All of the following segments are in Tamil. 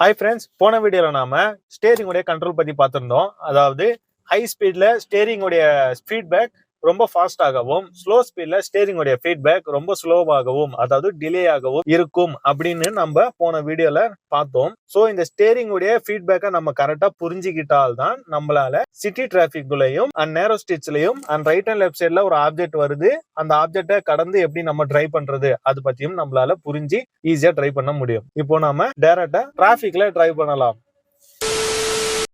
ஹாய் ஃப்ரெண்ட்ஸ் போன வீடியோவில் நாம ஸ்டேரிங் உடைய கண்ட்ரோல் பத்தி பார்த்துருந்தோம். அதாவது ஹை ஸ்பீட்ல ஸ்டேரிங் உடைய ஃபீட்பேக் ரொம்ப ஃபாஸ்டாகவும் ஸ்லோ ஸ்பீட்ல ஸ்டேரிங் உடைய ஃபீட்பேக் ரொம்ப ஸ்லோவாகவும் அதாவது டிலே ஆகவும் இருக்கும் அப்படின்னு நம்ம போன வீடியோல பார்த்தோம். ஸோ இந்த ஸ்டேரிங்குடைய ஃபீட்பேக்கை நம்ம கரெக்டாக புரிஞ்சுக்கிட்டால் தான் நம்மளால சிட்டி டிராபிக்குள்ளேயும் அண்ட் நேரோ ஸ்டிச்லயும் அண்ட் ரைட் அண்ட் லெஃப்ட் சைட்ல ஒரு ஆப்ஜெக்ட் வருது. அந்த ஆப்ஜெக்டை கடந்து எப்படி நம்ம டிரைவ் பண்றது அது பத்தியும் நம்மளால புரிஞ்சு ஈஸியா டிரைவ் பண்ண முடியும். இப்போ நாம டேரக்டா டிராபிக்ல டிரைவ் பண்ணலாம்.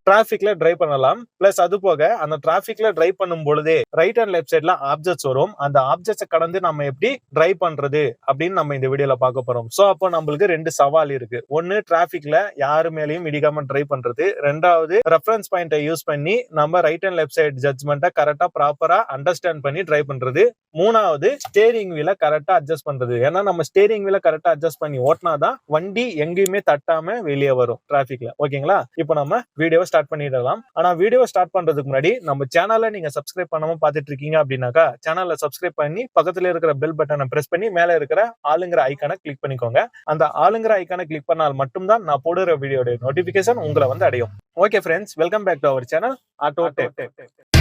டிராபிக்ல டிரைவ் பண்ணலாம். பிளஸ் அது போக அந்த டிராபிக்ல டிரைவ் பண்ணும் பொழுதே ரைட் அண்ட் லெஃப்ட் சைட்ல ஆப்ஜெக்ட்ஸ் வரும். அந்த ஆப்ஜெக்ட்ஸை கடந்து நம்ம எப்படி டிரைவ் பண்றது அப்படின்னு நம்ம இந்த வீடியோல பார்க்க போறோம். சோ அப்போ நம்மளுக்கு ரெண்டு சவால் இருக்கு. ஒன்னு டிராபிக்ல யாரு மேலயும் இடிக்காம டிரைவ் பண்றது. ரெண்டாவது ரெஃபரன்ஸ் பாயிண்டை யூஸ் பண்ணி நம்ம ரைட் அண்ட் லெஃப்ட் சைட் ஜட்ஜ்மெண்ட்டை கரெக்டா ப்ராப்பரா அண்டர்ஸ்டாண்ட் பண்ணி டிரைவ் பண்றது. மூணாவது ஸ்டேரிங் வீல கரெக்டா அட்ஜஸ்ட் பண்றது. ஏன்னா நம்ம ஸ்டேரிங் வீல கரெக்டா அட்ஜஸ்ட் பண்ணி ஓட்டினாதான் வண்டி எங்கேயுமே தட்டாம வெளியே வரும் டிராபிக்ல ஓகேங்களா இப்போ நம்ம வீடியோவை ஸ்டார்ட் பண்ணிடலாம். ஆனா வீடியோ ஸ்டார்ட் பண்றதுக்கு முன்னாடி நம்ம சேனலை நீங்க சப்ஸ்கிரைப் பண்ணாம பாத்துட்டு இருக்கீங்க அப்படின்னாக்கா சேனலை சப்ஸ்கிரைப் பண்ணி பக்கத்துல இருக்கிற பெல் பட்டனை பிரஸ் பண்ணி மேல இருக்கிற ஆளுங்கிற ஐக்கானை கிளிக் பண்ணிக்கோங்க. அந்த ஆளுங்கிற ஐக்கானை கிளிக் பண்ணால் மட்டும்தான் நான் போடுற வீடியோட நோட்டிபிகேஷன் உங்களை வந்து அடையும். Okay friends welcome back to our channel auto tech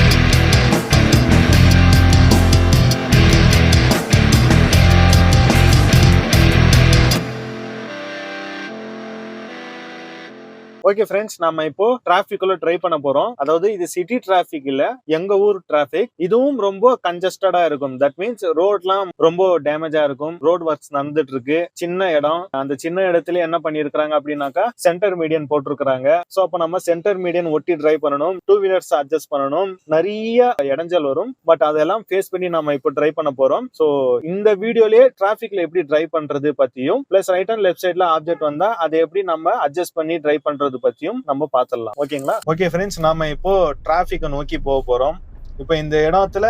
okay friends நம்ம இப்போ டிராபிக்குள்ள ட்ரை பண்ண போறோம். அதாவது இது சிட்டி டிராபிக் இல்ல எங்க ஊர் டிராபிக் இதுவும் ரொம்ப கன்ஜஸ்டடா இருக்கும். தட் மீன்ஸ் ரோட்லாம் ரொம்ப டேமேஜா இருக்கும். ரோட் ஒர்க்ஸ் நடந்துட்டு இருக்கு சின்ன இடம். அந்த சின்ன இடத்துல என்ன பண்ணிருக்காங்க அப்படின்னாக்கா சென்டர் மீடியன் போட்டிருக்காங்க சோ அப்ப நம்ம சென்டர் மீடியன் ஒட்டி டிரைவ் பண்ணணும். டூ வீலர்ஸ் அட்ஜஸ்ட் பண்ணணும். நிறைய இடைஞ்சல் வரும். பட் அதெல்லாம் ஃபேஸ் பண்ணி நம்ம இப்போ ட்ரை பண்ண போறோம். சோ இந்த வீடியோலயே டிராபிக்ல எப்படி டிரைவ் பண்றது பத்தியும் பிளஸ் ரைட் அண்ட் லெஃப்ட் சைட்ல ஆப்ஜெக்ட் வந்தா அதை எப்படி நம்ம அட்ஜஸ்ட் பண்ணி டிரைவ் பண்றது பத்தியும் நம்ம பார்த்துடலாம் ஓகேங்களா? ஓகே ஃப்ரெண்ட்ஸ் நாம இப்போ டிராஃபிக்கை நோக்கி போக போறோம். இப்போ இந்த இடத்துல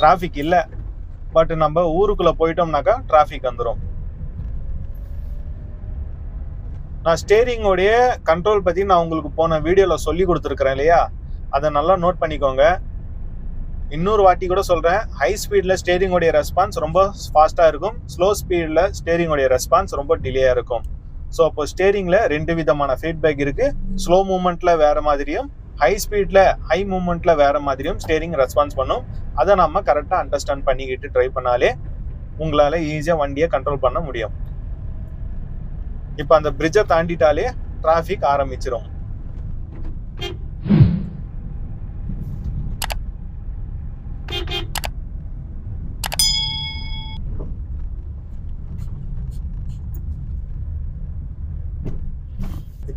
டிராஃபிக் இல்லை. பட் நம்ம ஊருக்குள்ள போயிட்டோம்னாக்கா டிராஃபிக் வந்துடும் நான் ஸ்டேரிங்கோடைய கண்ட்ரோல் பத்தி நான் உங்களுக்கு போன வீடியோல சொல்லி கொடுத்துருக்கிறேன் இல்லையா? அதை நல்லா நோட் பண்ணிக்கோங்க. இன்னொரு வாட்டி கூட சொல்றேன். ஹை ஸ்பீட்ல ஸ்டேரிங்கோடைய ரெஸ்பான்ஸ் ரொம்ப ஃபாஸ்டா இருக்கும். ஸ்லோ ஸ்பீட்ல ஸ்டேரிங் உடைய ரெஸ்பான்ஸ் ரொம்ப டிலேயா இருக்கும். ஸோ அப்போ ஸ்டேரிங்ல ரெண்டு விதமான ஃபீட்பேக் இருக்கு. ஸ்லோ மூமெண்ட்ல வேற மாதிரியும் ஹை ஸ்பீட்ல ஹை மூமெண்ட்ல வேற மாதிரியும் ஸ்டேரிங் ரெஸ்பான்ஸ் பண்ணும். அதை நம்ம கரெக்டாக அண்டர்ஸ்டாண்ட் பண்ணிக்கிட்டு ட்ரை பண்ணாலே உங்களால ஈஸியாக வண்டியை கண்ட்ரோல் பண்ண முடியும். இப்போ அந்த பிரிட்ஜை தாண்டிட்டாலே டிராஃபிக் ஆரம்பிச்சிடும்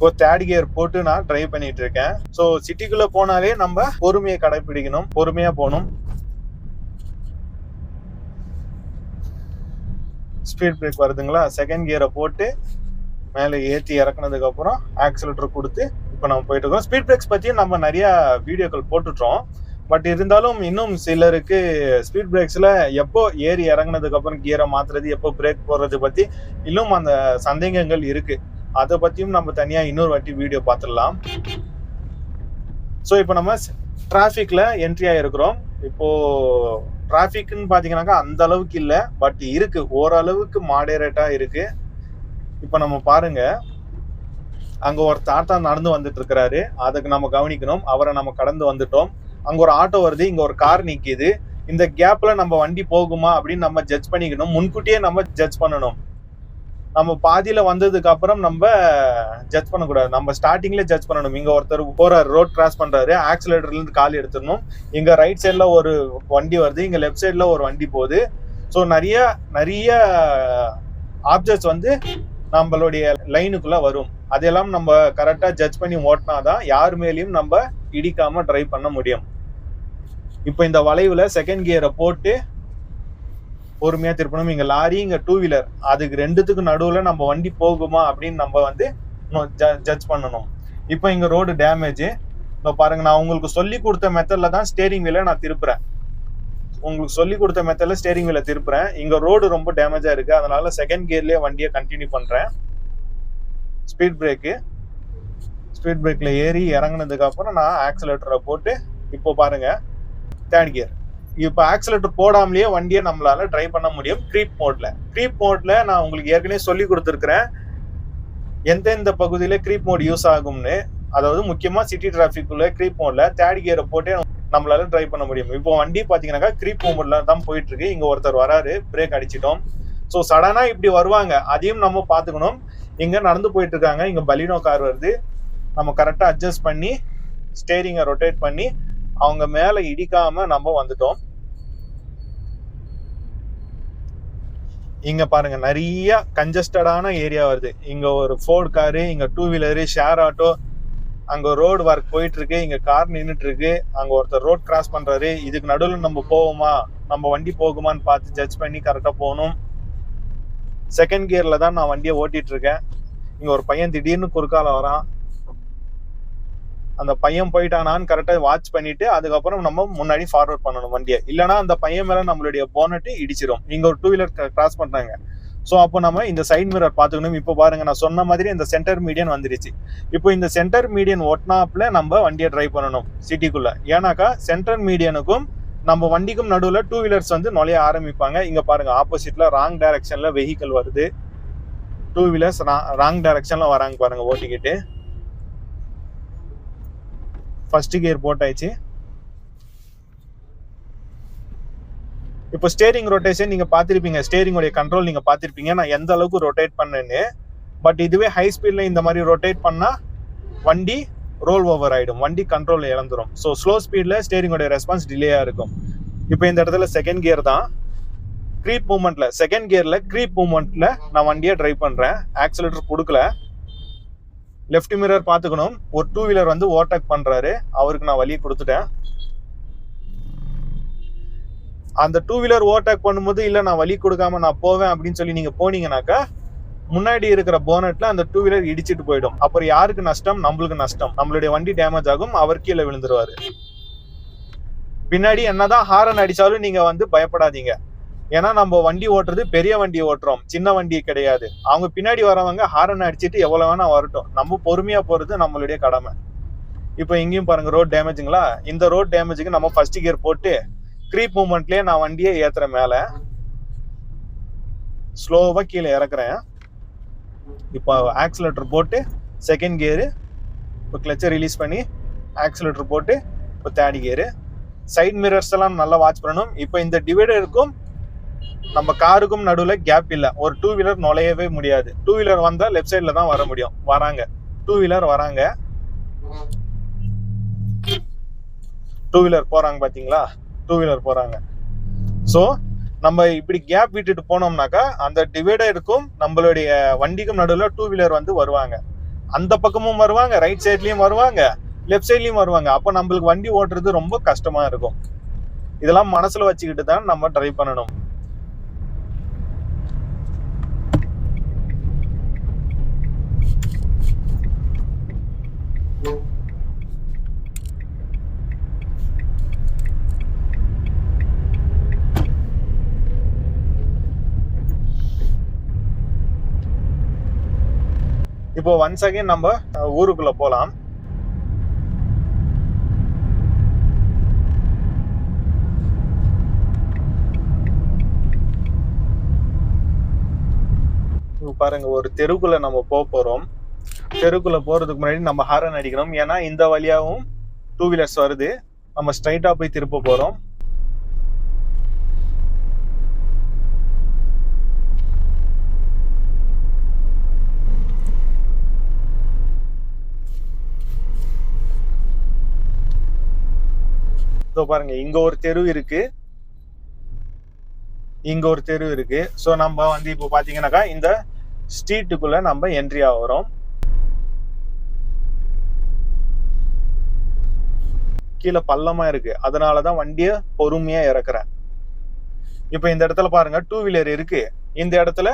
இப்போ தேர்ட் கியர் போட்டு நான் டிரைவ் பண்ணிட்டு இருக்கேன். ஸோ சிட்டிக்குள்ள போனாலே நம்ம பொறுமையை கடைபிடிக்கணும் பொறுமையா போகணும். ஸ்பீட் பிரேக் வருதுங்களா? செகண்ட் கியரை போட்டு மேலே ஏற்றி இறக்குனதுக்கு அப்புறம் ஆக்சிலேட்டர் கொடுத்து இப்போ நம்ம போயிட்டு இருக்கோம். ஸ்பீட் பிரேக்ஸ் பற்றியும் நம்ம நிறைய வீடியோக்கள் போட்டுட்டோம். பட் இருந்தாலும் இன்னும் சிலருக்கு ஸ்பீட் பிரேக்ஸில் எப்போ ஏறி இறங்கினதுக்கு அப்புறம் கியரை மாத்துறது எப்போ பிரேக் போடுறது பற்றி இன்னும் அந்த சந்தேகங்கள் இருக்குது அதை பற்றியும் நம்ம தனியாக இன்னொரு வாட்டி வீடியோ பார்த்துடலாம் ஸோ இப்போ நம்ம டிராஃபிக்கில் என்ட்ரி இருக்கிறோம் இப்போது டிராஃபிக்னு பார்த்தீங்கன்னாக்கா அந்த அளவுக்கு இல்லை. பட் இருக்குது ஓரளவுக்கு மாடரேட்டாக இருக்குது இப்போ நம்ம பாருங்கள் அங்கே ஒரு தாத்தா நடந்து வந்துட்டு இருக்கிறாரு. அதுக்கு நம்ம கவனிக்கணும். அவரை நம்ம கடந்து வந்துட்டோம். அங்கே ஒரு ஆட்டோ வருது. இங்கே ஒரு கார் நிற்கிது இந்த கேப்பில் நம்ம வண்டி போகுமா அப்படின்னு நம்ம ஜட்ஜ் பண்ணிக்கணும். முன்கூட்டியே நம்ம ஜட்ஜ் பண்ணணும். நம்ம பாதியில வந்ததுக்கு அப்புறம் நம்ம ஜட்ஜ் பண்ணக்கூடாது. நம்ம ஸ்டார்டிங்ல ஜட்ஜ் பண்ணணும். இங்க ஒருத்தர் போறாரு ரோட் கிராஸ் பண்றாரு. ஆக்சிலேட்டர்ல இருந்து கால் எடுத்துடணும். இங்க ரைட் சைட்ல ஒரு வண்டி வருது. இங்க லெஃப்ட் சைட்ல ஒரு வண்டி போகுது. ஸோ நிறைய நிறைய ஆப்ஜெக்ட்ஸ் வந்து நம்மளுடைய லைனுக்குள்ள வரும். அதெல்லாம் நம்ம கரெக்டா ஜட்ஜ் பண்ணி ஓட்டினாதான் யார் மேலேயும் நம்ம இடிக்காம டிரைவ் பண்ண முடியும். இப்போ இந்த வளைவுல செகண்ட் கியரை போட்டு பொறுமையா திருப்பணும். இங்க லாரி இங்க டூ வீலர் அதுக்கு ரெண்டுத்துக்கு நடுவுல நம்ம வண்டி போகுமா அப்படின்னு நம்ம வந்து ஜட்ஜ் பண்ணணும். இப்போ இங்க ரோடு டேமேஜ் இப்போ பாருங்க நான் உங்களுக்கு சொல்லி கொடுத்த மெத்தட்ல தான் ஸ்டேரிங் வீல நான் திருப்புறேன். உங்களுக்கு சொல்லி கொடுத்த மெத்தட்ல ஸ்டேரிங் வீல திருப்புறேன். இங்க ரோடு ரொம்ப டேமேஜா இருக்கு. அதனால செகண்ட் கியர்லயே வண்டியை கண்டினியூ பண்றேன். ஸ்பீட் பிரேக்கு ஸ்பீட் பிரேக்ல ஏறி இறங்கினதுக்கு அப்புறம் நான் ஆக்சிலேட்டரை போட்டு இப்போ பாருங்க தேர்ட் கியர் இப்போ ஆக்சிலேட்டர் போடாமலேயே வண்டியை நம்மளால டிரைவ் பண்ண முடியும். க்ரீப் மோட்ல க்ரீப் மோட்ல நான் உங்களுக்கு ஏற்கனவே சொல்லி கொடுத்துருக்குறேன். எந்தெந்த பகுதியில் க்ரீப் மோட் யூஸ் ஆகும்னு. அதாவது முக்கியமாக சிட்டி டிராஃபிக்குள்ள க்ரீப் மோட்ல தேர்ட் கியரை போட்டு நம்மளால ட்ரை பண்ண முடியும். இப்போ வண்டி பார்த்தீங்கன்னாக்கா க்ரீப் மோட்ல தான் போயிட்டு இருக்கு இங்கே ஒருத்தர் வராரு பிரேக் அடிச்சிட்டோம். ஸோ சடனாக இப்படி வருவாங்க. அதையும் நம்ம பார்த்துக்கணும். இங்கே நடந்து போயிட்டு இருக்காங்க இங்கே பலினோ கார் வருது. நம்ம கரெக்டாக அட்ஜஸ்ட் பண்ணி ஸ்டேரிங்கை ரொட்டேட் பண்ணி அவங்க மேலே இடிக்காமல் நம்ம வந்துட்டோம். இங்கே பாருங்கள் நிறைய கஞ்சஸ்டடான ஏரியா வருது. இங்கே ஒரு ஃபோர்ட் காரு இங்கே டூ வீலரு ஷேர் ஆட்டோ அங்கே ரோடு ஒர்க் போயிட்டுருக்கு. இங்கே கார் நின்றுட்டுருக்கு அங்கே ஒருத்தர் ரோட் கிராஸ் பண்ணுறாரு இதுக்கு நடுவில் நம்ம போவோமா? நம்ம வண்டி போகுமான்னு பார்த்து ஜட்ஜ் பண்ணி கரெக்டாக போகணும். செகண்ட் கியரில் தான் நான் வண்டியை ஓட்டிகிட்ருக்கேன் இங்கே ஒரு பையன் திடீர்னு குறுக்கால வரான். அந்த பையன் போயிட்டானான்னு கரெக்டாக வாட்ச் பண்ணிட்டு அதுக்கப்புறம் நம்ம முன்னாடி ஃபார்வர்ட் பண்ணணும் வண்டியை. இல்லைன்னா அந்த பையன் மேலே நம்மளுடைய போனட்டு இடிச்சிடும் இங்கே ஒரு டூ வீலர் கிராஸ் பண்ணுறாங்க ஸோ அப்போ நம்ம இந்த சைட் மிரர் பார்த்துக்கணும். இப்போ பாருங்க நான் சொன்ன மாதிரி இந்த சென்டர் மீடியன் வந்துருச்சு. இப்போ இந்த சென்டர் மீடியன் ஒட்டினாப்பில் நம்ம வண்டியை டிரைவ் பண்ணணும் சிட்டிக்குள்ளே. ஏன்னாக்கா சென்டர் மீடியனுக்கும் நம்ம வண்டிக்கும் நடுவில் டூ வீலர்ஸ் வந்து நுழைய ஆரம்பிப்பாங்க. இங்கே பாருங்க ஆப்போசிட்ல ராங் டைரக்ஷனில் வெஹிக்கிள் வருது. டூ வீலர்ஸ் ராங் டைரக்ஷனில் வராங்க பாருங்க ஓட்டிக்கிட்டு. ஃபஸ்ட்டு கியர் போட்டாச்சு இப்போ ஸ்டேரிங் ரொட்டேஷன் நீங்கள் பார்த்துருப்பீங்க. ஸ்டேரிங்கோடைய கண்ட்ரோல் நீங்கள் பார்த்துருப்பீங்க. நான் எந்த அளவுக்கு ரொட்டேட் பண்ணேன்னு. பட் இதுவே ஹை ஸ்பீடில் இந்த மாதிரி ரொட்டேட் பண்ணால் வண்டி ரோல் ஓவர் ஆகிடும் வண்டி கண்ட்ரோல் இழந்துடும் ஸோ ஸ்லோ ஸ்பீடில் ஸ்டேரிங்கோடைய ரெஸ்பான்ஸ் டிலேயாக இருக்கும். இப்போ இந்த இடத்துல செகண்ட் கியர் தான். க்ரீப் மூமெண்ட்டில் செகண்ட் கியரில் க்ரீப் மூமெண்ட்டில் நான் வண்டியை ட்ரைவ் பண்ணுறேன் ஆக்சிலேட்டர் கொடுக்கல. லெஃப்ட் மிரர் பார்த்துக்கணும். ஒரு டூ வீலர் வந்து ஓவர்டேக் பண்ணுறாரு அவருக்கு நான் வழி கொடுத்துட்டேன். அந்த டூ வீலர் ஓவர்டேக் பண்ணும்போது இல்லை நான் வழி கொடுக்காம நான் போவேன் அப்படின்னு சொல்லி நீங்கள் போனீங்கன்னாக்கா முன்னாடி இருக்கிற போனட்ல அந்த டூ வீலர் இடிச்சிட்டு போயிடும். அப்புறம் யாருக்கு நஷ்டம்? நம்மளுக்கு நஷ்டம். நம்மளுடைய வண்டி டேமேஜ் ஆகும். அவர் கீழே விழுந்துருவாரு. பின்னாடி என்னதான் ஹாரன் அடிச்சாலும் நீங்க வந்து பயப்படாதீங்க. ஏன்னா நம்ம வண்டி ஓட்டுறது பெரிய வண்டி ஓட்டுறோம் சின்ன வண்டி கிடையாது. அவங்க பின்னாடி வரவங்க ஹாரன் அடிச்சிட்டு எவ்வளோ வேணா வரட்டும். நம்ம பொறுமையா போறது நம்மளுடைய கடமை. இப்போ இங்கேயும் பாருங்க ரோட் டேமேஜுங்களா இந்த ரோட் டேமேஜுக்கு நம்ம ஃபர்ஸ்ட் கியர் போட்டு க்ரீப் மூமெண்ட்லயே நான் வண்டியை ஏத்துறேன் மேல. ஸ்லோவா கீழே இறக்குறேன். இப்போ ஆக்சிலேட்டர் போட்டு செகண்ட் கியரு இப்போ கிளச்சை ரிலீஸ் பண்ணி ஆக்சிலேட்டர் போட்டு இப்போ தேர்ட் கியரு சைட் மிரர்ஸ் எல்லாம் நல்லா வாட்ச் பண்ணணும். இப்போ இந்த டிவைடருக்கும் நம்ம காருக்கும் நடுவில் கேப் இல்லை. ஒரு டூ வீலர் நுழையவே முடியாது. டூ வீலர் வந்தால் லெஃப்ட் சைடில் தான் வர முடியும். வராங்க. டூ வீலர் வராங்க. டூ வீலர் போறாங்க பாத்தீங்களா? டூ வீலர் போறாங்க. ஸோ நம்ம இப்படி கேப் விட்டுட்டு போனோம்னாக்கா அந்த டிவைடருக்கும் நம்மளுடைய வண்டிக்கும் நடுவில் டூ வீலர் வந்து வருவாங்க. அந்த பக்கமும் வருவாங்க ரைட் சைட்லேயும் வருவாங்க லெஃப்ட் சைட்லேயும் வருவாங்க. அப்போ நம்மளுக்கு வண்டி ஓட்டுறது ரொம்ப கஷ்டமா இருக்கும். இதெல்லாம் மனசுல வச்சுக்கிட்டு தான் நம்ம ட்ரை பண்ணணும். இப்போ ஒன்ஸ் அகைன் நம்ம ஊருக்குள்ள போகலாம் பாருங்க ஒரு தெருக்குள்ள நம்ம போக போறோம். தெருக்குள்ள போறதுக்கு முன்னாடி நம்ம ஹாரன் அடிக்கணும். ஏன்னா இந்த வழியாவும் டூ வீலர்ஸ் வருது. நம்ம ஸ்ட்ரைட்டா போய் திருப்ப போறோம். இதோ பாருங்க இங்க ஒரு தெரு இருக்கு. இங்க ஒரு தெரு இருக்கு. ஸோ நம்ம வந்து இப்போ பாத்தீங்கன்னாக்கா இந்த ஸ்ட்ரீட்டுக்குள்ள நம்ம என்ட்ரி ஆகுறோம். கீழே பள்ளமா இருக்கு. அதனாலதான் வண்டியை பொறுமையா இறக்குறேன். இப்போ இந்த இடத்துல பாருங்க டூ வீலர் இருக்கு. இந்த இடத்துல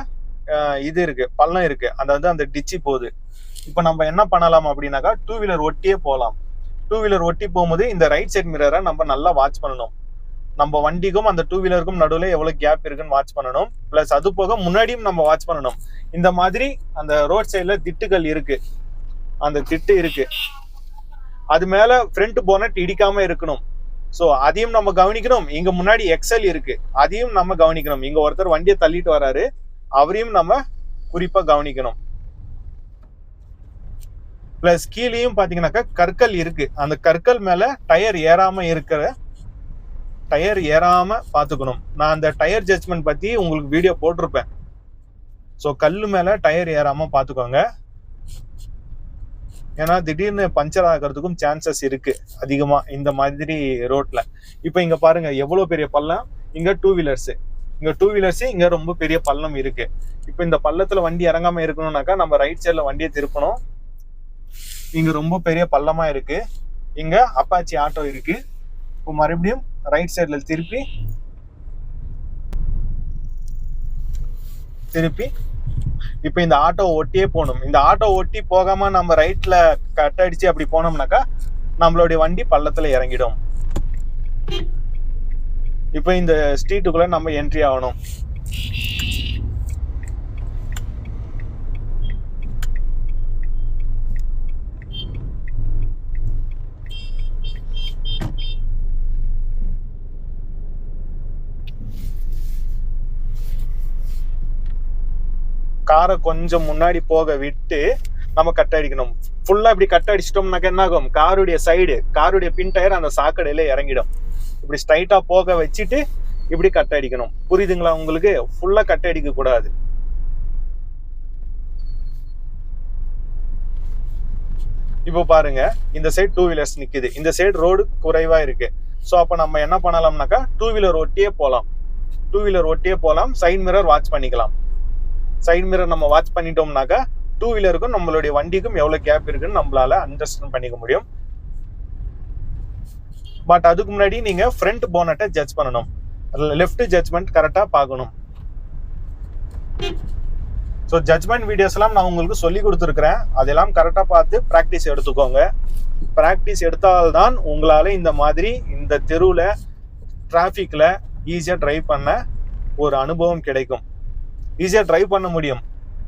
இது இருக்கு பள்ளம் இருக்கு. அந்த வந்து அந்த டிச்சி போகுது. இப்போ நம்ம என்ன பண்ணலாம் அப்படின்னாக்கா டூ வீலர் ஒட்டியே போகலாம். டூ வீலர் ஒட்டி போகும்போது இந்த ரைட் சைட் மிரரை நம்ம நல்லா வாட்ச் பண்ணணும். நம்ம வண்டிக்கும் அந்த டூ வீலருக்கும் நடுவில் எவ்வளோ கேப் இருக்குன்னு வாட்ச் பண்ணணும். ப்ளஸ் அது போக முன்னாடியும் நம்ம வாட்ச் பண்ணணும். இந்த மாதிரி அந்த ரோட் சைடில் திட்டுகள் இருக்கு. அந்த திட்டு இருக்கு. அது மேலே ஃப்ரண்ட் போனட் இடிக்காம இருக்கணும். ஸோ அதையும் நம்ம கவனிக்கணும். இங்கே முன்னாடி எக்ஸல் இருக்கு. அதையும் நம்ம கவனிக்கணும். இங்கே ஒருத்தர் வண்டியை தள்ளிட்டு வராரு. அவரையும் நம்ம குறிப்பாக கவனிக்கணும். பிளஸ் கீழேயும் பார்த்தீங்கன்னாக்கா கற்கள் இருக்கு. அந்த கற்கள் மேல டயர் ஏறாம இருக்கிற டயர் ஏறாம பார்த்துக்கணும் நான் அந்த டயர் ஜட்ஜ்மெண்ட் பத்தி உங்களுக்கு வீடியோ போட்டிருப்பேன். ஸோ கல் மேல டயர் ஏறாம பார்த்துக்கோங்க ஏன்னா திடீர்னு பஞ்சர் ஆகிறதுக்கும் சான்சஸ் இருக்கு. அதிகமா இந்த மாதிரி ரோட்ல இப்போ இங்க பாருங்க எவ்வளவு பெரிய பள்ளம்? இங்க டூ வீலர்ஸ் இங்க டூ வீலர்ஸ் இங்க ரொம்ப பெரிய பள்ளம் இருக்கு. இப்போ இந்த பள்ளத்துல வண்டி இறங்காம இருக்கணும்னாக்கா நம்ம ரைட் சைட்ல வண்டியை திருப்பணும். இங்கே ரொம்ப பெரிய பள்ளமாக இருக்குது இங்கே அப்பாச்சி ஆட்டோ இருக்குது இப்போ மறுபடியும் ரைட் சைடில் திருப்பி திருப்பி இப்போ இந்த ஆட்டோ ஒட்டியே போகணும். இந்த ஆட்டோ ஒட்டி போகாமல் நம்ம ரைட்டில் கட் அடித்து அப்படி போனோம்னாக்கா நம்மளுடைய வண்டி பள்ளத்தில் இறங்கிடும். இப்போ இந்த ஸ்ட்ரீட்டுக்குள்ளே நம்ம என்ட்ரி ஆகணும். காரை கொஞ்சம் முன்னாடி போக விட்டு நம்ம கட் அடிக்கணும். ஃபுல்லா இப்படி கட் அடிச்சிட்டோம்னாக்க என்ன ஆகும் காருடைய சைடு காருடைய பின் டயர் அந்த சாக்கடையில இறங்கிடும். இப்படி ஸ்ட்ரைட்டா போக வச்சுட்டு இப்படி கட் அடிக்கணும். புரியுதுங்களா உங்களுக்கு? ஃபுல்லா கட் அடிக்க கூடாது. இப்போ பாருங்க இந்த சைடு டூ வீலர்ஸ் நிக்குது. இந்த சைடு ரோடு குறைவா இருக்கு. ஸோ அப்போ நம்ம என்ன பண்ணலாம்னாக்கா டூ வீலர் ஒட்டியே போகலாம் டூ வீலர் ஒட்டியே போகலாம் சைட் மிரர் வாட்ச் பண்ணிக்கலாம். சைடு மிரர் நம்ம வாட்ச் பண்ணிட்டோம்னாக்கா டூ வீலருக்கும் நம்மளுடைய வண்டிக்கும் எவ்வளோ கேப் இருக்குன்னு நம்மளால அண்டர்ஸ்டாண்ட் பண்ணிக்க முடியும். பட் அதுக்கு முன்னாடி நீங்கள் ஃப்ரண்ட் போனட்டை ஜட்ஜ் பண்ணணும். லெஃப்ட் ஜட்ஜ்மெண்ட் கரெக்டாக பார்க்கணும். ஸோ ஜட்ஜ்மெண்ட் வீடியோஸ் எல்லாம் நான் உங்களுக்கு சொல்லி கொடுத்துருக்குறேன். அதெல்லாம் கரெக்டாக பார்த்து ப்ராக்டிஸ் எடுத்துக்கோங்க. ப்ராக்டிஸ் எடுத்தால்தான் உங்களால் இந்த மாதிரி இந்த தெருவில் டிராஃபிக்கில் ஈஸியாக ட்ரைவ் பண்ண ஒரு அனுபவம் கிடைக்கும். ஈஸியாக ட்ரை பண்ண முடியும்.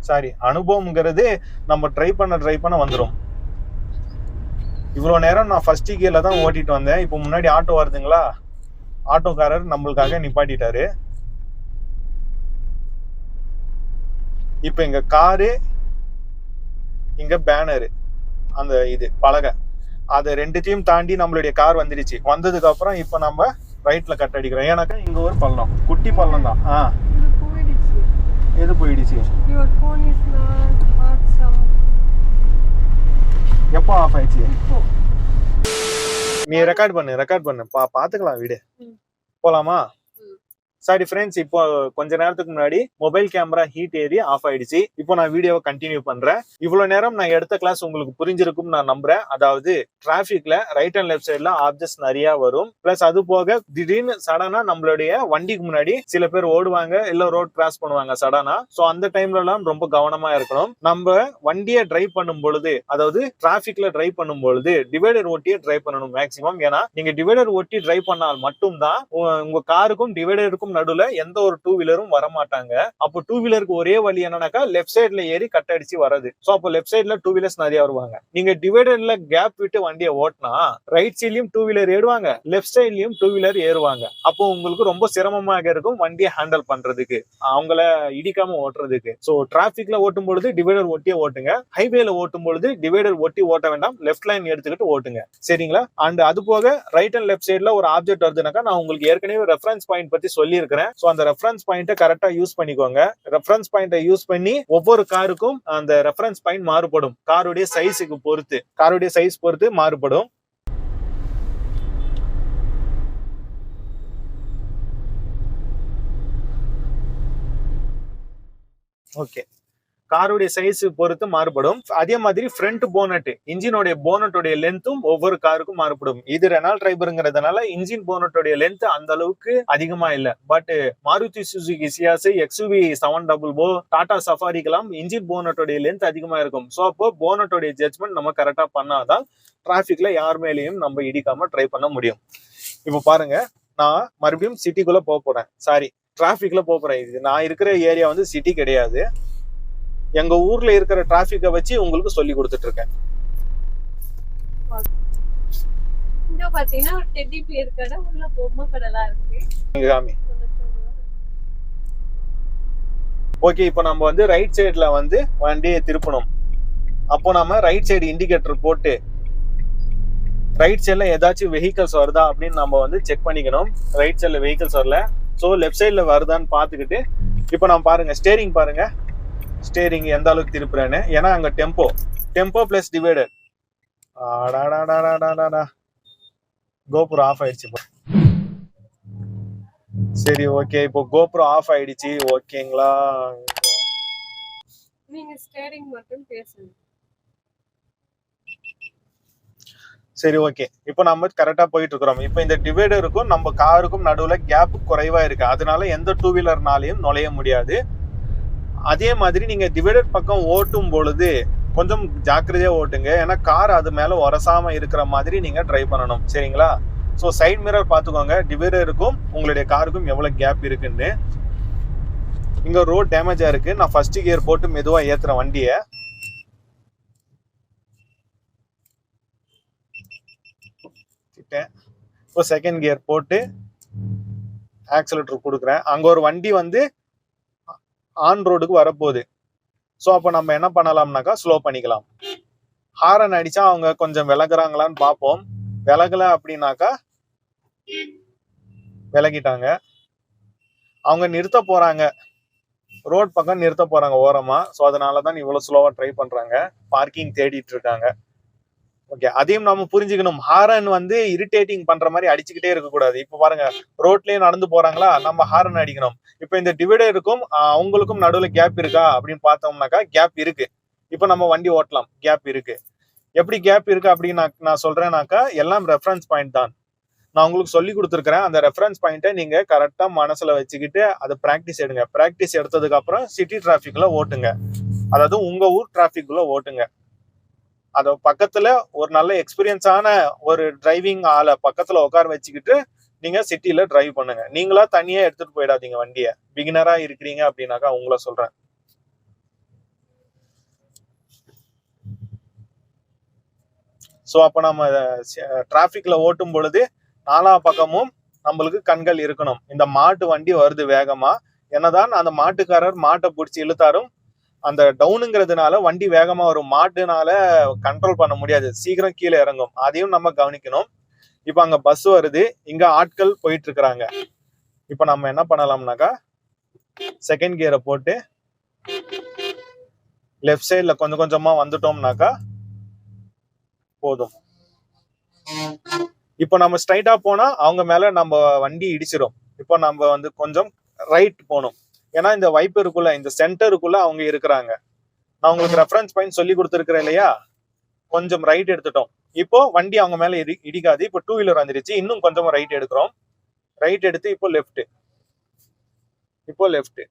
சாரி அனுபவம்ங்கிறது நம்ம ட்ரை பண்ண ட்ரை பண்ண வந்துடும் இவ்வளோ நேரம் நான் ஃபர்ஸ்ட் கியரில் தான் ஓட்டிட்டு வந்தேன். இப்போ முன்னாடி ஆட்டோ வருதுங்களா? ஆட்டோக்காரர் நம்மளுக்காக நிப்பாட்டிட்டாரு. இப்போ இங்கே காரு இங்கே பேனரு அந்த இது பலகை. அதை ரெண்டுத்தையும் தாண்டி நம்மளுடைய கார் வந்துடுச்சு வந்ததுக்கப்புறம் இப்போ நம்ம ரைட்டில் கட் அடிக்கிறோம் ஏன்னாக்கா இங்கே ஒரு பள்ளம். குட்டி பள்ளம் தான். ஆ. எது போயிடுச்சு your phone is not hot some எப்போ ஆஃப் ஆயிடுச்சு? நீ ரெக்கார்ட் பண்ணு ரெக்கார்ட் பண்ணு. பா பாத்துக்கலாம் வீடு. போலாமா. சாரி ஃப்ரெண்ட்ஸ் இப்போ கொஞ்ச நேரத்துக்கு முன்னாடி மொபைல் கேமரா ஹீட் ஏறி ஆஃப் ஆயிடுச்சு. இப்போ நான் வீடியோவை கண்டினியூ பண்றேன். இவ்வளவு நேரம் நான் எடுத்த கிளாஸ் உங்களுக்கு புரிஞ்சிருக்கும் நான் நம்புறேன். அதாவது டிராபிக்ல ரைட் அண்ட் லெஃப்ட் சைட்ல ஆப்ஜெக்ட்ஸ் நிறைய வரும். பிளஸ் அது போக திடீர்னு சடனா நம்மளுடைய வண்டிக்கு முன்னாடி சில பேர் ஓடுவாங்க இல்ல ரோட் கிராஸ் பண்ணுவாங்க சடனா சோ அந்த டைம்ல எல்லாம் ரொம்ப கவனமா இருக்கணும். நம்ம வண்டியை டிரைவ் பண்ணும் பொழுது அதாவது டிராபிக்ல டிரைவ் பண்ணும் பொழுது டிவைடர் ஓட்டியே டிரைவ் பண்ணணும் மேக்ஸிமம் ஏன்னா நீங்க டிவைடர் ஓட்டி டிரைவ் பண்ணால் மட்டும்தான் உ- உங்க காருக்கும் டிவைடருக்கும் நடுவுல எந்த ஒரு டூ வீலரும் வர மாட்டாங்க அப்போ டூ வீலருக்கு ஒரே வழி என்னன்னாக்கா லெஃப்ட் சைடுல ஏறி கட் அடிச்சு வர்றது. ஸோ அப்போ லெஃப்ட் சைடுல டூ வீலர்ஸ் நிறைய வருவாங்க. நீங்க டிவைடர்ல கேப் விட்டு வண்டியை ஓட்டினா ரைட் சைட்லயும் டூ வீலர் ஏறுவாங்க லெஃப்ட் சைட்லயும் டூ வீலர் ஏறுவாங்க. அப்போ உங்களுக்கு ரொம்ப சிரமமாக இருக்கும் வண்டியை ஹேண்டில் பண்றதுக்கு அவங்கள இடிக்காம ஓட்டுறதுக்கு. சோ டிராபிக்ல ஓட்டும் பொழுது டிவைடர் ஒட்டியே ஓட்டுங்க. ஹைவேல ஓட்டும் பொழுது டிவைடர் ஒட்டி ஓட்ட வேண்டாம் லெஃப்ட் லைன் எடுத்துக்கிட்டு ஓட்டுங்க. சரிங்களா? அண்ட் அது போக ரைட் அண்ட் லெஃப்ட் சைடுல ஒரு ஆப்ஜெக்ட் வருதுனாக்கா நான் உங்களுக்கு ஏற்கனவே ரெஃபரன்ஸ் பாயிண்ட் பத்தி சொல்லியிருக்கிறேன் ஸோ அந்த ரெஃபரன்ஸ் பாயிண்ட்டை கரெக்டாக யூஸ் பண்ணிக்கோங்க. ரெஃபரன்ஸ் பாயிண்ட்டை யூஸ் பண்ணி ஒவ்வொரு காருக்கும் அந்த ரெஃபரன்ஸ் பாயிண்ட் மாறுபடும். காருடைய சைஸுக்கு பொறுத்து. காருடைய சைஸ் பொறுத்து மாறுபடும். ஓகே காருடைய சைஸ் பொறுத்து மாறுபடும். அதே மாதிரி ஃப்ரண்ட் போனட் இன்ஜினோடைய போனட்டோடைய லென்த்தும் ஒவ்வொரு காருக்கும் மாறுபடும். இது ரெனால் டிரைவருங்கிறதுனால இன்ஜின் போனட்டோடைய லென்த் அந்த அளவுக்கு அதிகமா இல்ல. But Maruti Suzuki Ciaz XUV seven double O Tata சஃபாரிக்கெல்லாம் engine போனட்டோடைய லென்த் அதிகமா இருக்கும். ஸோ அப்போ போனட்டோடைய ஜட்மெண்ட் நம்ம கரெக்டா பண்ணாதான் டிராபிக்ல யார் மேலேயும் நம்ம இடிக்காம ட்ரை பண்ண முடியும். இப்போ பாருங்க நான் மறுபடியும் சிட்டிக்குள்ள போக போறேன். சாரி டிராபிக்ல போக போறேன். இது நான் இருக்கிற ஏரியா வந்து சிட்டி கிடையாது. எங்க ஊர்ல இருக்கிற டிராபிக்கை வச்சு உங்களுக்கு சொல்லி கொடுத்துட்டு இருக்கேன். ஓகே இப்போ நம்ம வந்து ரைட் சைடுல வந்து வண்டியை திருப்பணும். அப்போ நாம ரைட் சைடு இண்டிகேட்டர் போட்டு ரைட் சைடில் ஏதாச்சும் வெஹிக்கல்ஸ் வருதா அப்படின்னு நம்ம வந்து செக் பண்ணிக்கணும். ரைட் சைடில் வெஹிக்கல்ஸ் வரல. ஸோ லெஃப்ட் சைடில் வருதான்னு பார்த்துக்கிட்டு இப்போ நான் பாருங்க ஸ்டேரிங் பாருங்க. ஸ்டேரிங் எந்த அளவுக்கு திருப்புறேன்னு? ஏன்னா அங்கே டெம்போ டெம்போ பிளஸ் டிவைடர் கோபுரம் ஆஃப் ஆயிடுச்சு இப்போ. சரி ஓகே இப்போ கோபுரம் ஆஃப் ஆயிடுச்சு. ஓகேங்களா? சரி ஓகே இப்போ நம்ம கரெக்டா போயிட்டு இருக்கிறோம் இப்போ இந்த டிவைடருக்கும் நம்ம காருக்கும் நடுவுல கேப் குறைவா இருக்கு. அதனால எந்த டூ வீலர்னாலையும் நுழைய முடியாது. அதே மாதிரி நீங்கள் டிவைடர் பக்கம் ஓட்டும் பொழுது கொஞ்சம் ஜாக்கிரதையாக ஓட்டுங்க. ஏன்னா கார் அது மேலே உரசாமல் இருக்கிற மாதிரி நீங்கள் ட்ரை பண்ணணும். சரிங்களா? ஸோ சைட் மிரர் பார்த்துக்கோங்க. டிவைடருக்கும் உங்களுடைய காருக்கும் எவ்வளோ கேப் இருக்குன்னு. இங்கே ரோட் டேமேஜாக இருக்குது நான் ஃபஸ்ட்டு கியர் போட்டு மெதுவாக ஏத்துறேன் வண்டியை. கிட்டேன் இப்போ செகண்ட் கியர் போட்டு ஆக்சலேட்டர் கொடுக்குறேன். அங்கே ஒரு வண்டி வந்து ஆன் ரோடுக்கு வரப்போகுது. ஸோ அப்போ நம்ம என்ன பண்ணலாம்னாக்கா ஸ்லோ பண்ணிக்கலாம். ஹாரன் அடிச்சா அவங்க கொஞ்சம் விலகுறாங்களான்னு பார்ப்போம். விலகல அப்படின்னாக்கா விலகிட்டாங்க. அவங்க நிறுத்த போறாங்க. ரோட் பக்கம் நிறுத்த போறாங்க ஓரமா. ஸோ அதனால தான் இவ்வளோ ஸ்லோவா ட்ரை பண்றாங்க. பார்க்கிங் தேடிட்டு இருக்காங்க. ஓகே அதையும் நம்ம புரிஞ்சுக்கணும். ஹாரன் வந்து இரிட்டேட்டிங் பண்ற மாதிரி அடிச்சுக்கிட்டே இருக்க கூடாது இப்போ பாருங்க ரோட்லயே நடந்து போறாங்களா? நம்ம ஹாரன் அடிக்கணும். இப்போ இந்த டிவைடருக்கும் அவங்களுக்கும் நடுவுல கேப் இருக்கா? அப்படின்னு பார்த்தோம்னாக்கா கேப் இருக்கு. இப்போ நம்ம வண்டி ஓட்டலாம். கேப் இருக்கு. எப்படி கேப் இருக்கு அப்படின்னு நான் நான் சொல்றேன்னாக்கா எல்லாம் ரெஃபரன்ஸ் பாயிண்ட் தான். நான் உங்களுக்கு சொல்லி கொடுத்துருக்கிறேன். அந்த ரெஃபரன்ஸ் பாயிண்ட்டை நீங்க கரெக்டா மனசுல வச்சுக்கிட்டு அதை ப்ராக்டிஸ் எடுங்க. ப்ராக்டிஸ் எடுத்ததுக்கு அப்புறம் சிட்டி டிராஃபிக்ல ஓட்டுங்க. அதாவது உங்க ஊர் டிராஃபிக்ல ஓட்டுங்க. அத பக்கத்துல ஒரு நல்ல எக்ஸ்பீரியன்ஸான ஒரு டிரைவிங் ஆளை பக்கத்துல உட்கார வச்சுக்கிட்டு நீங்க சிட்டியில டிரைவ் பண்ணுங்க. நீங்களா தனியா எடுத்துட்டு போயிடாதீங்க வண்டியை. பிகினரா இருக்கிறீங்க அப்படின்னாக்கா உங்களை சொல்றேன். ஸோ அப்போ நம்ம டிராஃபிக்ல ஓட்டும் பொழுது நாலா பக்கமும் நம்மளுக்கு கண்கள் இருக்கணும். இந்த மாட்டு வண்டி வருது வேகமா. என்னதான் அந்த மாட்டுக்காரர் மாட்டை பிடிச்சி இழுத்தாரும் அந்த டவுனுங்கிறதுனால வண்டி வேகமா வரும். மாட்டுனால கண்ட்ரோல் பண்ண முடியாது. சீக்கிரம் கீழே இறங்கும். அதையும் நம்ம கவனிக்கணும். இப்போ அங்க பஸ் வருது. இங்க ஆட்கள் போயிட்டு இருக்கிறாங்க இப்போ நம்ம என்ன பண்ணலாம்னாக்கா செகண்ட் கியரை போட்டு லெஃப்ட் சைட்ல கொஞ்சம் கொஞ்சமா வந்துட்டோம்னாக்கா போதும். இப்போ நம்ம ஸ்ட்ரைட்டா போனா அவங்க மேல நம்ம வண்டி இடிச்சிடும் இப்போ நம்ம வந்து கொஞ்சம் ரைட் போகணும். ஏன்னா இந்த வைப்பருக்குள்ள இந்த சென்டருக்குள்ள அவங்க இருக்கிறாங்க. நான் உங்களுக்கு ரெஃபரன்ஸ் பாயிண்ட் சொல்லி கொடுத்துருக்கிறேன் இல்லையா? கொஞ்சம் ரைட் எடுத்துட்டோம். இப்போ வண்டி அவங்க மேல இடி இடிக்காது. இப்போ டூ வீலர் வந்துருச்சு. இன்னும் கொஞ்சம் ரைட் எடுக்கிறோம். ரைட் எடுத்து இப்போ லெஃப்ட் இப்போ லெஃப்ட்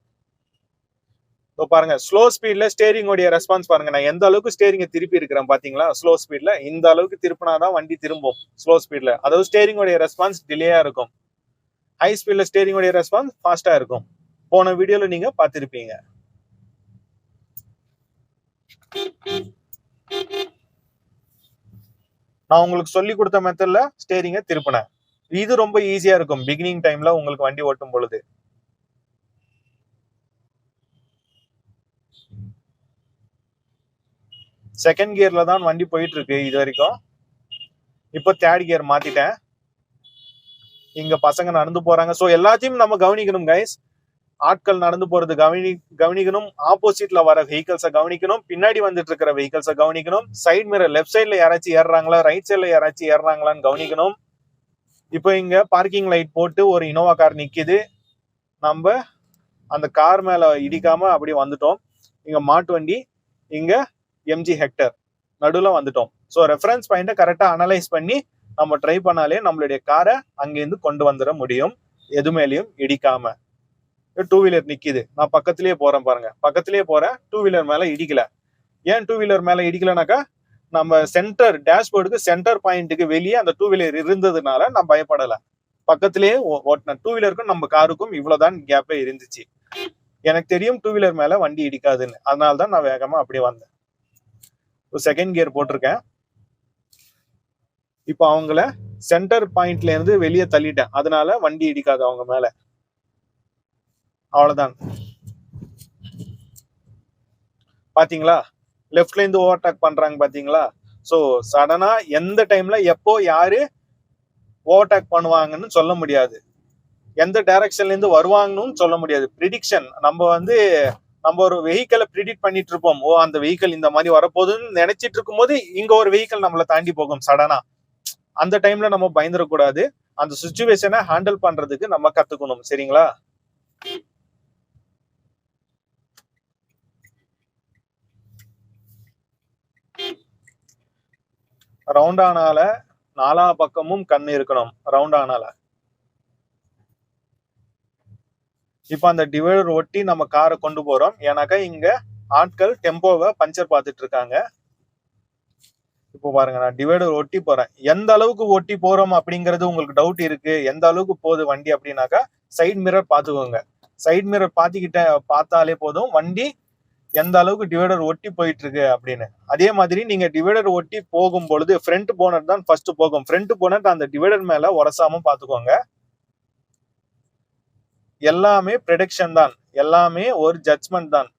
இப்போ பாருங்க ஸ்லோ ஸ்பீட்ல ஸ்டேரிங் உடைய ரெஸ்பான்ஸ் பாருங்க. நான் எந்த அளவுக்கு ஸ்டேரிங்க திருப்பி இருக்கிறேன் பாத்தீங்களா? ஸ்லோ ஸ்பீட்ல இந்த அளவுக்கு திருப்பினாதான் வண்டி திரும்பும் ஸ்லோ ஸ்பீட்ல அதாவது ஸ்டேரிங்கோடைய ரெஸ்பான்ஸ் டிலேயா இருக்கும். ஹை ஸ்பீட்ல ஸ்டேரிங் உடைய ரெஸ்பான்ஸ் ஃபாஸ்டா இருக்கும். போன வீடியோல நீங்க பார்த்திருப்பீங்க. நான் உங்களுக்கு சொல்லி கொடுத்த மெத்தட்ல ஸ்டேரிங்க திருப்பினேன். இது ரொம்ப ஈஸியா இருக்கும். பிகினிங் டைம்ல உங்களுக்கு வண்டி ஓட்டும் பொழுது. செகண்ட் கியர்ல தான் வண்டி போயிட்டு இருக்கு இது வரைக்கும். இப்போ தேர்ட் கியர் மாத்திட்டேன். இங்க பசங்க நடந்து போறாங்க. சோ எல்லாத்தையும் நம்ம கவனிக்கணும் கைஸ் ஆட்கள் நடந்து போறது கவனி கவனிக்கணும். ஆப்போசிட்ல வர வெஹிக்கல்ஸை கவனிக்கணும். பின்னாடி வந்துட்டு இருக்கிற வெஹிக்கல்ஸை கவனிக்கணும். சைட் மிரர் லெஃப்ட் சைட்ல யாராச்சும் ஏறுறாங்களா? ரைட் சைட்ல யாராச்சும் ஏறுறாங்களான்னு கவனிக்கணும். இப்போ இங்க பார்க்கிங் லைட் போட்டு ஒரு இனோவா கார் நிக்குது. நம்ம அந்த கார் மேல இடிக்காம அப்படியே வந்துட்டோம். இங்க மாட்டு வண்டி இங்க எம்ஜி ஹெக்டர் நடுவில் வந்துட்டோம். ஸோ ரெஃபரன்ஸ் பாயிண்ட்டை கரெக்டாக அனலைஸ் பண்ணி நம்ம ட்ரை பண்ணாலே நம்மளுடைய காரை அங்கேருந்து கொண்டு வந்துட முடியும். எது மேலேயும் டூ வீலர் நிக்குது. நான் பக்கத்திலேயே போறேன் பாருங்க. பக்கத்திலேயே போறேன் டூ வீலர் மேல இடிக்கல. ஏன் டூ வீலர் மேல இடிக்கலனாக்கா நம்ம சென்டர் டேஷ்போர்டுக்கு சென்டர் பாயிண்ட்டுக்கு வெளியே அந்த டூ வீலர் இருந்ததுனால நான் பயப்படல. பக்கத்திலேயே ஓ- ஓட்டினேன். டூ வீலருக்கும் நம்ம காருக்கும் இவ்வளவுதான் கேப்பே இருந்துச்சு. எனக்கு தெரியும் டூ வீலர் மேல வண்டி இடிக்காதுன்னு. அதனால தான் நான் வேகமா அப்படியே வந்தேன். செகண்ட் கியர் போட்டிருக்கேன். இப்போ அவங்கள சென்டர் பாயிண்ட்ல இருந்து வெளியே தள்ளிட்டேன். அதனால வண்டி இடிக்காது அவங்க மேலே. அவ்வளவுதான் பாத்தீங்களா? லெஃப்ட்ல இருந்து ஓவர்டேக் பண்றாங்க பாத்தீங்களா? ஸோ சடனா எந்த டைம்ல எப்போ யாரு ஓவர்டேக் பண்ணுவாங்கன்னு சொல்ல முடியாது. எந்த டைரக்ஷன்ல இருந்து வருவாங்கன்னு சொல்ல முடியாது. ப்ரிடிக்ஷன் நம்ம வந்து நம்ம ஒரு வெஹிக்கிளை ப்ரிடிக்ட் பண்ணிட்டு இருப்போம். ஓ அந்த வெஹிக்கிள் இந்த மாதிரி வரப்போகுதுன்னு நினைச்சிட்டு இருக்கும்போது இங்க ஒரு வெஹிக்கிள் நம்மளை தாண்டி போகும் சடனா அந்த டைம்ல நம்ம பயந்துடக்கூடாது அந்த சுச்சுவேஷனை ஹேண்டில் பண்றதுக்கு நம்ம கத்துக்கணும். சரிங்களா? ரவுண்ட் ஆனால நாலா பக்கமும் கண் இருக்கணும். ரவுண்ட் ஆனால. இப்ப அந்த டிவைடர் ஒட்டி நம்ம காரை கொண்டு போறோம். ஏன்னாக்கா இங்க ஆட்கள் டெம்போவை பஞ்சர் பார்த்துட்டு இருக்காங்க. இப்போ பாருங்க நான் டிவைடர் ஒட்டி போறேன். எந்த அளவுக்கு ஒட்டி போறோம் அப்படிங்கிறது உங்களுக்கு டவுட் இருக்கு. எந்த அளவுக்கு போகுது வண்டி அப்படின்னாக்கா சைட் மிரர் பாத்துக்கோங்க சைட் மிரர் பார்த்துக்கிட்ட பார்த்தாலே போதும். வண்டி எந்த அளவுக்கு டிவைடர் ஒட்டி போயிட்டு இருக்கு அப்படின்னு. அதே மாதிரி நீங்க டிவைடர் ஒட்டி போகும் பொழுது ஃப்ரண்ட் போனட் தான் ஃபர்ஸ்ட் போகும். ஃப்ரண்ட் போனட் அந்த டிவைடர் மேல உரசாம பாத்துக்கோங்க. எல்லாமே ப்ரெடிக்ஷன் தான். எல்லாமே ஒரு ஜட்ஜ்மெண்ட் தான்.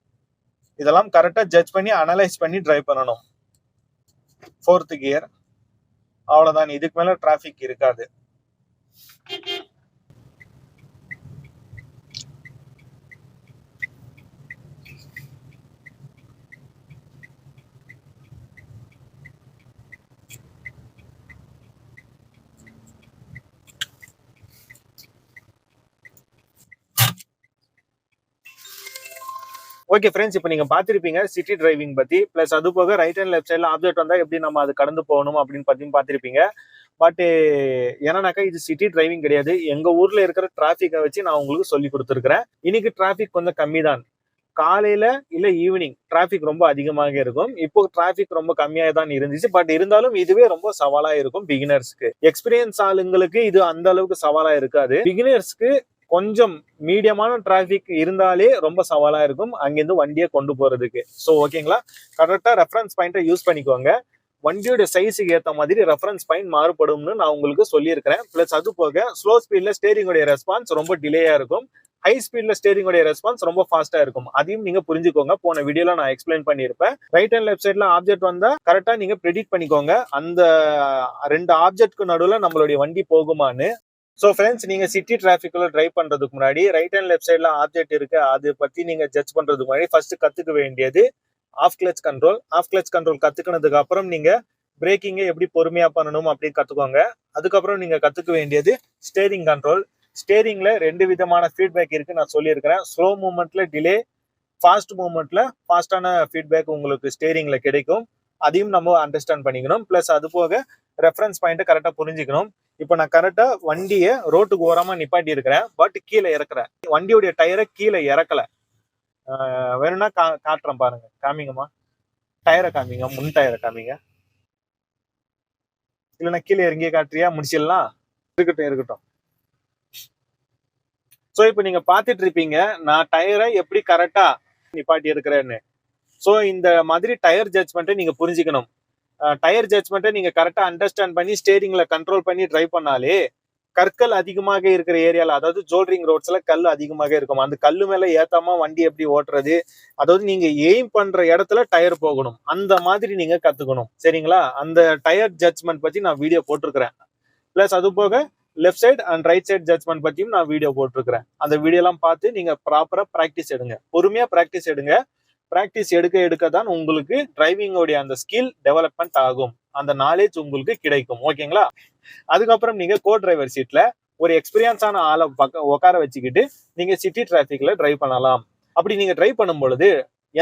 இதெல்லாம் கரெக்டா ஜட்ஜ் பண்ணி அனலைஸ் பண்ணி டிரைவ் பண்ணணும். ஃபோர்த் கியர் அவ்வளவுதான். இதுக்கு மேல டிராபிக் இருக்காது. ஓகே ஃப்ரெண்ட்ஸ் இப்போ நீங்கள் பார்த்துருப்பீங்க சிட்டி டிரைவிங் பற்றி ப்ளஸ் அது போக ரைட் அண்ட் லெஃப்ட் சைடில் ஆப்ஜெக்ட் வந்தால் எப்படி நம்ம அது கடந்து போகணும் அப்படின்னு பற்றி பார்த்துருப்பீங்க. பட்டு என்னன்னாக்கா இது சிட்டி டிரைவிங் கிடையாது. எங்கள் ஊரில் இருக்கிற டிராஃபிக்கை வச்சு நான் உங்களுக்கு சொல்லி கொடுத்துருக்குறேன். இன்னைக்கு டிராஃபிக் கொஞ்சம் கம்மி தான் காலையில இல்ல ஈவினிங் டிராஃபிக் ரொம்ப அதிகமாக இருக்கும். இப்போ டிராஃபிக் ரொம்ப கம்மியாக தான் இருந்துச்சு. பட் இருந்தாலும் இதுவே ரொம்ப சவாலா இருக்கும் பிகினர்ஸ்க்கு எக்ஸ்பீரியன்ஸ் ஆளுங்களுக்கு இது அந்த அளவுக்கு சவாலா இருக்காது. பிகினர்ஸ்க்கு கொஞ்சம் மீடியமான டிராஃபிக் இருந்தாலே ரொம்ப சவாலாக இருக்கும். அங்கேருந்து வண்டியை கொண்டு போகிறதுக்கு ஸோ ஓகேங்களா கரெக்டாக ரெஃபரன்ஸ் பாயிண்ட்டை யூஸ் பண்ணிக்கோங்க. வண்டியோட சைஸுக்கு ஏற்ற மாதிரி ரெஃபரன்ஸ் பாயிண்ட் மாறுபடும்னு நான் உங்களுக்கு சொல்லியிருக்கிறேன். ப்ளஸ் அது போக ஸ்லோ ஸ்பீடில் ஸ்டேரிங்கோடைய ரெஸ்பான்ஸ் ரொம்ப டிலேயாக இருக்கும். ஹை ஸ்பீடில் ஸ்டேரிங்கோடைய ரெஸ்பான்ஸ் ரொம்ப ஃபாஸ்ட்டாக இருக்கும். அதையும் நீங்கள் புரிஞ்சுக்கோங்க. போன வீடியோவில் நான் எக்ஸ்பிளைன் பண்ணியிருப்பேன். ரைட் அண்ட் லெஃப்ட் சைட்ல ஆப்ஜெக்ட் வந்தால் கரெக்டாக நீங்கள் ப்ரெடிக்ட் பண்ணிக்கோங்க. அந்த ரெண்டு ஆப்ஜெக்ட்க்கு நடுவில் நம்மளுடைய வண்டி போகுமான்னு. ஸோ ஃப்ரெண்ட்ஸ் நீங்கள் சிட்டி டிராஃபிக்கில் டிரைவ் பண்ணுறதுக்கு முன்னாடி ரைட் அண்ட் லெஃப்ட் சைடில் ஆப்ஜெக்ட் இருக்கு. அது பற்றி நீங்கள் ஜட்ஜ் பண்ணுறதுக்கு முன்னாடி ஃபர்ஸ்ட் கற்றுக்க வேண்டியது of clutch control of clutch control கற்றுக்கினதுக்கு அப்புறம் நீங்கள் பிரேக்கிங்கை எப்படி பொறுமையாக பண்ணணும் அப்படின்னு கற்றுக்கோங்க அதுக்கப்புறம் நீங்கள் கற்றுக்க வேண்டியது ஸ்டேரிங் கண்ட்ரோல் ஸ்டேரிங்கில் ரெண்டு விதமான ஃபீட்பேக் இருக்குது நான் சொல்லியிருக்கிறேன். ஸ்லோ மூமெண்ட்டில் டிலே ஃபாஸ்ட் மூமெண்ட்டில் ஃபாஸ்ட்டான ஃபீட்பேக் உங்களுக்கு ஸ்டேரிங்கில் கிடைக்கும். அதையும் நம்ம அண்டர்ஸ்டாண்ட் பண்ணிக்கணும். ப்ளஸ் அது போக ரெஃபரன்ஸ் பாயிண்ட்டை கரெக்டாக புரிஞ்சுக்கணும். இப்போ நான் கரெக்டா வண்டியை ரோட்டுக்கு ஓரமா நிப்பாட்டி இருக்கிறேன் பட் கீழே இறக்குறேன். வண்டியோடைய டயரை கீழே இறக்கல. ஆஹ் வேணும்னா கா காட்டுறேன் பாருங்க. காமிங்கம்மா. டயரை காமிங்க. முன் டயரை காமிங்க. இல்லைன்னா கீழே இறங்கிய காட்டுறியா? முடிச்சிடலாம் இருக்கட்டும் இருக்கட்டும். ஸோ இப்போ நீங்க பார்த்துட்டு இருப்பீங்க நான் டயரை எப்படி கரெக்டா நிப்பாட்டி இருக்கிறேன்னு ஸோ இந்த மாதிரி டயர் ஜட்ஜ்மெண்ட்டை நீங்க புரிஞ்சுக்கணும். டயர் ஜட்ஜ்மெண்ட்டை நீங்க கரெக்டா அண்டர்ஸ்டாண்ட் பண்ணி ஸ்டேரிங்ல கண்ட்ரோல் பண்ணி டிரைவ் பண்ணாலே கற்கள் அதிகமாக இருக்கிற ஏரியால அதாவது ஜோல்ரிங் ரோட்ஸ்ல கல் அதிகமாக இருக்கும். அந்த கல்லு மேல ஏத்தாம வண்டி எப்படி ஓட்டுறது அதாவது நீங்க எய்ம் பண்ற இடத்துல டயர் போகணும். அந்த மாதிரி நீங்க கத்துக்கணும். சரிங்களா? அந்த டயர் ஜட்ஜ்மெண்ட் பத்தி நான் வீடியோ போட்டிருக்கிறேன். பிளஸ் அது போக left side and right side judgment பத்தியும் நான் வீடியோ போட்டிருக்கிறேன். அந்த வீடியோலாம் பார்த்து நீங்க ப்ராப்பரா ப்ராக்டிஸ் எடுங்க. பொறுமையா ப்ராக்டிஸ் எடுங்க. ப்ராக்டிஸ் எடுக்க எடுக்க தான் உங்களுக்கு டிரைவிங்கோடைய அந்த ஸ்கில் டெவலப்மெண்ட் ஆகும். அந்த நாலேஜ் உங்களுக்கு கிடைக்கும். ஓகேங்களா அதுக்கப்புறம் நீங்க கோ டிரைவர் சீட்ல ஒரு எக்ஸ்பீரியன்ஸான ஆளை பக்க உட்கார வச்சுக்கிட்டு நீங்க சிட்டி டிராஃபிக்ல டிரைவ் பண்ணலாம். அப்படி நீங்க டிரைவ் பண்ணும் பொழுது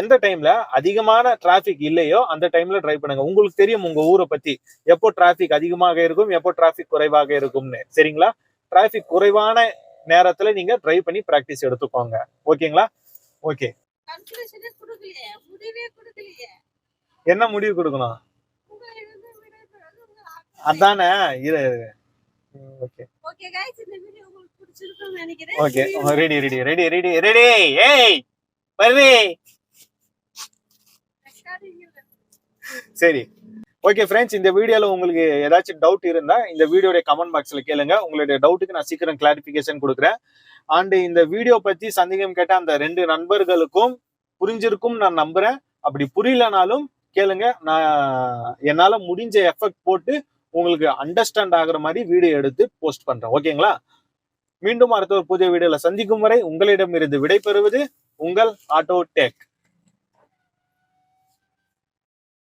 எந்த டைம்ல அதிகமான டிராஃபிக் இல்லையோ அந்த டைம்ல டிரைவ் பண்ணுங்க. உங்களுக்கு தெரியும் உங்க ஊரை பத்தி. எப்போ டிராஃபிக் அதிகமாக இருக்கும் எப்போ டிராஃபிக் குறைவாக இருக்கும்னு. சரிங்களா? டிராஃபிக் குறைவான நேரத்துல நீங்க டிரைவ் பண்ணி பிராக்டிஸ் எடுத்துக்கோங்க. ஓகேங்களா ஓகே கன்க்ளூஷனே கொடுக்கலையே முடிவே கொடுக்கலையே என்ன முடிவு கொடுக்கணும் உங்க இது விடைபெறுவது உங்க அதானே இரு ஓகே ஓகே गाइस இந்த வீடியோ உங்களுக்கு பிடிச்சிருக்கும்னு நினைக்கிறேன் okay ready ready ready ready ready ஏய் வருது ரெக்கார்டிங் சரி ஓகே ஃப்ரெண்ட்ஸ் இந்த வீடியோல உங்களுக்கு ஏதாச்சும் டவுட் இருந்தா இந்த வீடியோடைய கமெண்ட் பாக்ஸ்ல கேளுங்க உங்களுடைய டவுட்டுக்கு நான் சீக்கிரம் கிளாரிபிகேஷன் கொடுக்குறேன் அண்ட் இந்த வீடியோ பத்தி சந்தேகம் கேட்ட அந்த ரெண்டு நண்பர்களுக்கும் புரிஞ்சிருக்கும் நான் நம்புறேன். அப்படி புரியலனாலும் கேளுங்க. நான் என்னால முடிஞ்ச எஃபெக்ட் போட்டு உங்களுக்கு அண்டர்ஸ்டாண்ட் ஆகுற மாதிரி வீடியோ எடுத்து போஸ்ட் பண்றேன். ஓகேங்களா மீண்டும் அடுத்த ஒரு புதிய வீடியோல சந்திக்கும் வரை உங்களிடமிருந்து விடைபெறுவது உங்கள் ஆட்டோ டெக்